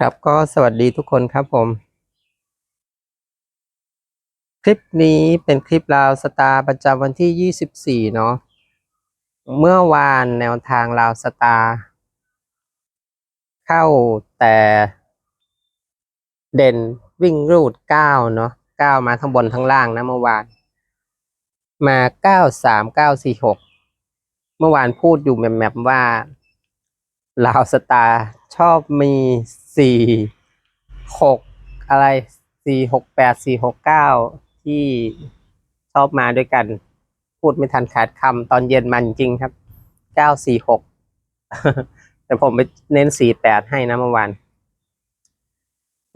ครับก็สวัสดีทุกคนครับผม คลิปนี้เป็นคลิปราวสตาร์ประจำวันที่ 24 เนาะเมื่อวานแนวทางราวสตาร์เข้าแต่เด่นวิ่งรูด 9 เนาะ9 มาทั้งบนทั้งล่างนะเมื่อวาน มา 9 3 9 4 6 เมื่อวานพูดอยู่แมมๆว่าลาวสตาร์ชอบมี สี่หกอะไรสี่หกแปดสี่หกเก้าที่ชอบมาด้วยกัน พูดไม่ทันขาดคำตอนเย็นมันจริงครับเก้าสี่หกแต่ผมไปเน้นสี่แปดให้นะเมื่อวาน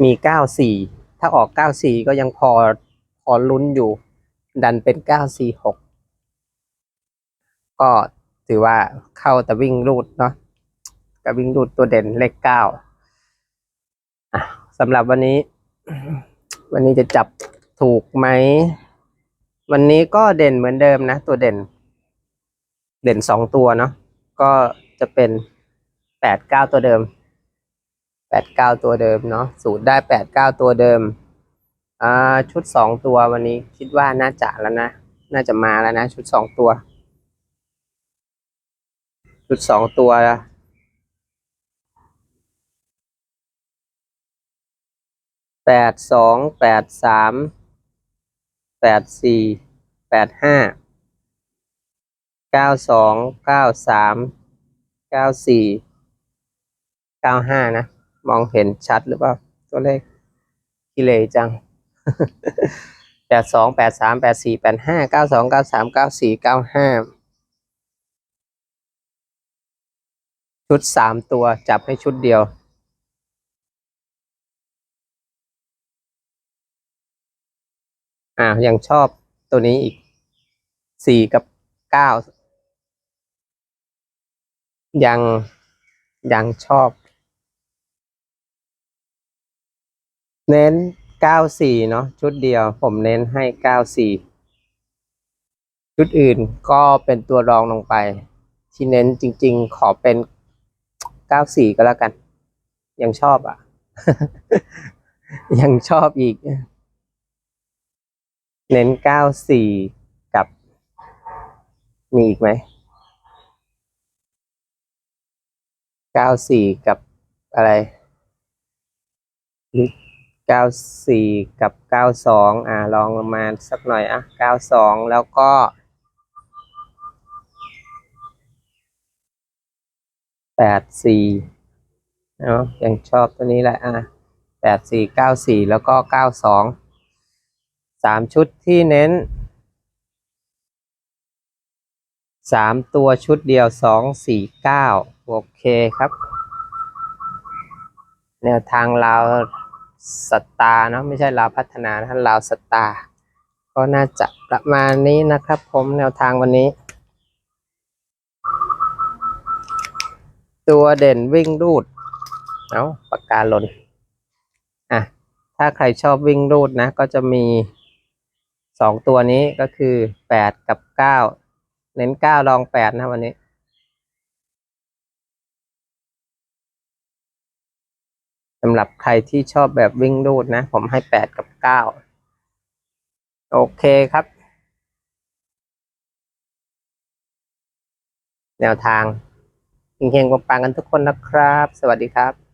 มีเก้าสี่ถ้าออกเก้าสี่ก็ยังพอพอลุ้นอยู่ ดันเป็นเก้าสี่หกก็ถือว่าเข้าแต่วิ่งรูดเนาะกับวิ่งรูดตัวเด่นเลขเก้า อะสำหรับวันนี้ วันนี้จะจับถูกไหม วันนี้ก็เด่นเหมือนเดิมนะ ตัวเด่น เด่นสองตัวเนาะก็จะเป็นแปดเก้าตัวเดิมแปดเก้าตัวเดิมเนาะสูตรได้แปดเก้าตัวเดิมอ่าชุดสองตัววันนี้คิดว่าน่าจะแล้วนะ น่าจะมาแล้วนะ ชุดสองตัว ชุดสองตัว แปดสองแปดสามแปดสี่แปดห้าเก้าสองเก้าสามเก้าสี่เก้าห้านะ มองเห็นชัดหรือเปล่า ตัวเลขกิเลจังแปดสองแปดสามแปดสี่แปดห้าเก้าสองเก้าสามเก้าสี่เก้าห้าชุดสามตัวจับให้ชุดเดียว อ่ายังชอบตัวนี้อีกสี่กับเก้ายังยังชอบ เน้นเก้าสี่เนาะชุดเดียว ผมเน้นให้เก้าสี่ชุดอื่นก็เป็นตัวรองลงไป ที่เน้นจริง ๆ ขอเป็นเก้าสี่ก็แล้วกัน ยังชอบอะ ยังชอบอีก เน้นเก้าสี่กับ มีอีกไหมเก้าสี่กับอะไรเก้าสี่กับเก้าสองอ่าลองลงมาสักหน่อยอะเก้าสองแล้วก็แปดสี่เนาะยังชอบตัวนี้แหละอะแปดสี่เก้าสี่แล้วก็เก้าสอง สามชุดที่เน้นสามตัวชุดเดียวสองสี่เก้าโอเคครับ แนวทางลาวสตาเนาะไม่ใช่ลาวพัฒนานะลาวสตาก็น่าจะประมาณนี้นะครับผมแนวทางวันนี้ ตัวเด่นวิ่งรูดเอาปากกาหล่นอะถ้าใครชอบวิ่งรูดนะก็จะมี สองตัวนี้ก็คือแปดกับเก้าเน้นเก้าลองแปดนะวันนี้ สำหรับใครที่ชอบแบบวิ่งรูดนะ ผมให้แปดกับเก้าโอเคครับ แนวทางเฮงๆปังๆกันทุกคนนะครับ สวัสดีครับ